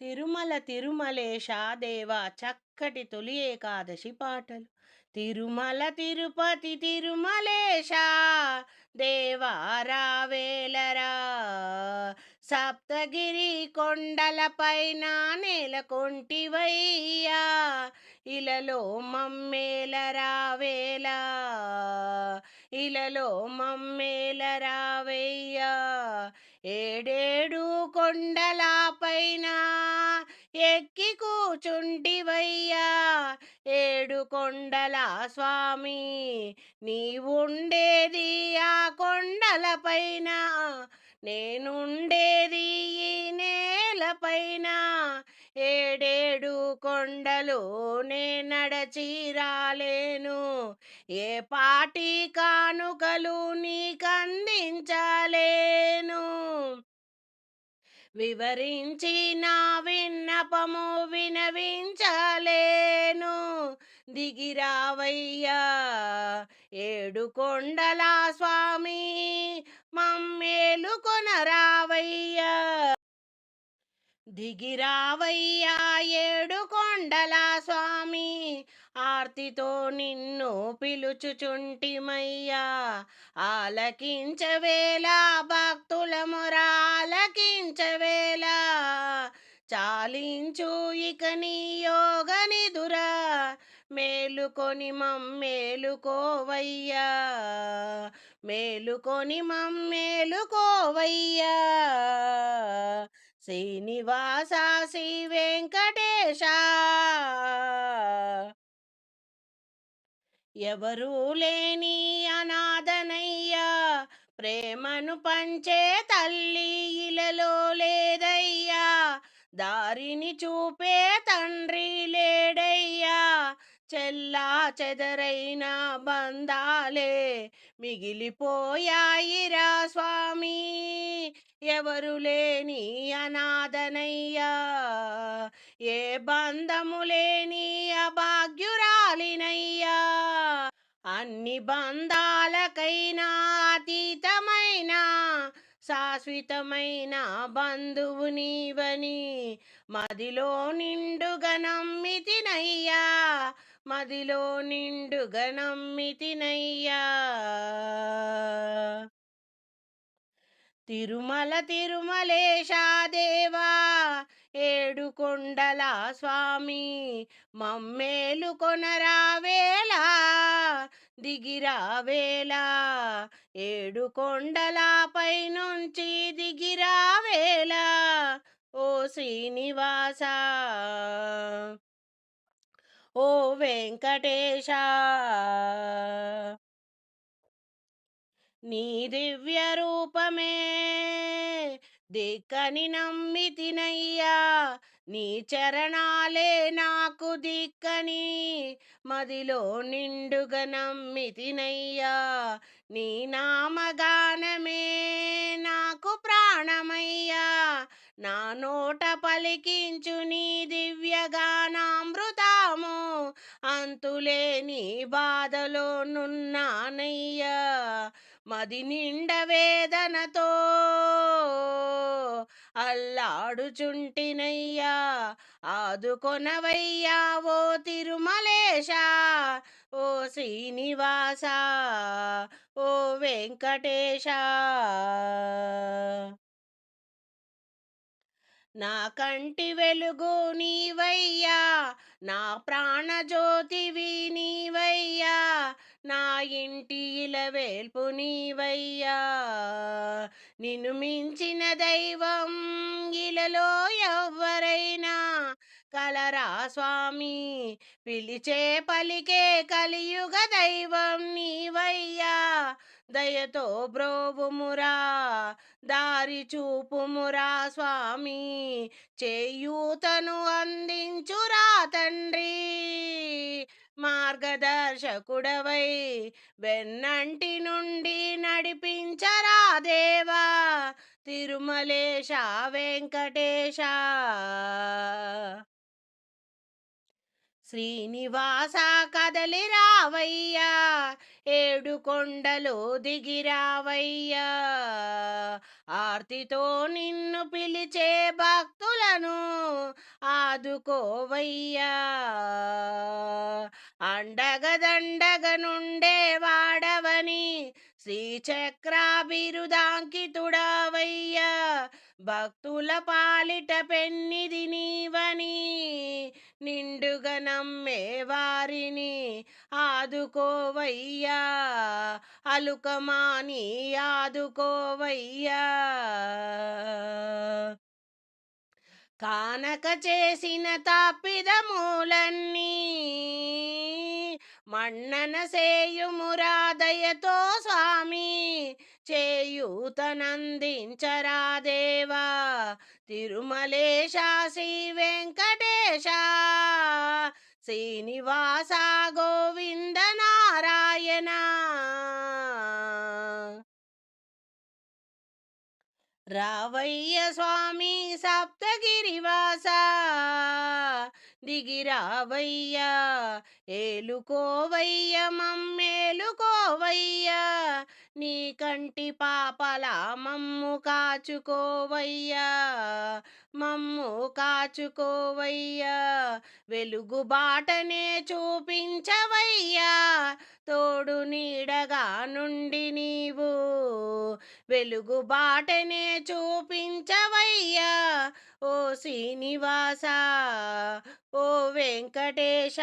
తిరుమల తిరుమలేశ దేవ చక్కటి తొలి ఏకాదశి పాటలు. తిరుమల తిరుపతి తిరుమలేశ దేవారావేలరా సప్తగిరి కొండలపైన నెలకొంటివయ్యా ఇలలో మమ్మేలరావేలా ఇలలో మమ్మేలరావయ్యా ఏడేడు కొండలపైన ఎక్కి కూచుంటివయ్యా. ఏడు కొండల స్వామి నీవుండేది ఆ కొండలపైన నేనుండేది ఈ నేలపైన ఏడేడు కొండలు నే నడచి రాలేను. ఏ పాటి కానుకలు నీకందించలేను. వివరించి నా విన్నపము వినవించలేను. దిగిరావయ్యా ఏడు కొండల స్వామి మమ్మేలు కొనరావయ్యా. దిగిరావయ్యా ఏడు కొండల స్వామి. ఆర్తితో నిన్ను పిలుచుచుంటిమయ్యా. ఆలకించవేలా భక్తుల మొరాలకించవేలా చాలించు ఇక నీ యోగ నిదురా. మేలుకొని మమ్మేలుకోవయ్యా మేలుకొని మమ్మేలుకోవయ్యా శ్రీనివాస శ్రీ వెంకటేశ. ఎవరూ లేని అనాథనయ్యా ప్రేమను పంచే తల్లి ఇలలో లేదయ్యా. దారిని చూపే తండ్రి లేడయ్యా. చెల్లా చెదరైన బంధాలే మిగిలిపోయాయిరా స్వామి. ఎవరు లేని అనాథనయ్యా? ఏ బంధము లేని అభాగ్యురాలినయ్యా? అన్ని బంధాలకైనా అతీతమైన శాశ్వతమైన బంధువు నీవని మదిలో నిండుగా నమ్మితినయ్యా మదిలో నిండుగా నమ్మితినయ్యా తిరుమల తిరుమలేశాదేవా ఏడు కొండల స్వామి మమ్మేలు కొనరావేలా దిగిరావేలా ఏడు కొండలపై నుంచి దిగిరావేలా ఓ శ్రీనివాస. ఓ వెంకటేశ. నీ దివ్య రూపమే దిక్కని నమ్మి తినయ్యా నీ చరణాలే నాకు దిక్కని. మదిలో నిండుగా నమ్మితినయ్యా నీ నామగానమే నాకు ప్రాణమయ్యా. నా నోట పలికించు నీ దివ్యగానామృతాము అంతులేని బాధలో నున్నానయ్యా. మది నిండ వేదనతో అల్లాడుచుంటినయ్యా. ఆదుకొనవయ్యా ఓ తిరుమలేశ ఓ శ్రీనివాస ఓ వెంకటేశ. నా కంటి వెలుగు నీవయ్యా నా ప్రాణజ్యోతివి నీవయ్యా నా ఇంటి ఇలవేల్పు నీవయ్యా. నిన్ను మించిన దైవం ఇలలో ఎవ్వరైనా కలరా స్వామి పిలిచే పలికే కలియుగ దైవం నీవయ్యా. దయతో బ్రోవుమురా దారి చూపుమురా స్వామి. చేయూతను అందించురా తండ్రి. మార్గదర్శకుడవై వెన్నంటి నుండి నడిపించరా దేవా. తిరుమలేశ వెంకటేశ. శ్రీనివాస కదలి రావయ్యా ఏడు కొండలు దిగిరావయ్యా ఆర్తితో నిన్ను పిలిచే భక్తులను ఆదుకోవయ్యా. అండగదండగనుండే వాడవని శ్రీచక్రాభిరుదాంకితుడవయ్యా. భక్తుల పాలిట పెన్నిది నీవని నిండుగా నమ్మే వారిని ఆదుకోవయ్యా. అలుకమాని ఆదుకోవయ్యా. కానక చేసిన తప్పిదములన్నీ మన్నన సేయుమురాదయతో స్వామి. చేయూతనందించరాదేవా. తిరుమలేశ శ్రీ వెంకటేశ. శ్రీనివాస గోవింద నారాయణ. రావయ్య స్వామి సప్తగిరివాస. దిగిరావయ్యా ఏలుకోవయ్య మమ్మేలుకోవయ్యా నీ కంటి పాపల మమ్ము కాచుకోవయ్యా మమ్ము కాచుకోవయ్యా వెలుగు బాటనే చూపించవయ్యా తోడు నీడగా నుండి నీవు వెలుగు బాటనే చూపించవయ్యా ఓ శ్రీనివాస ఓ వెంకటేశ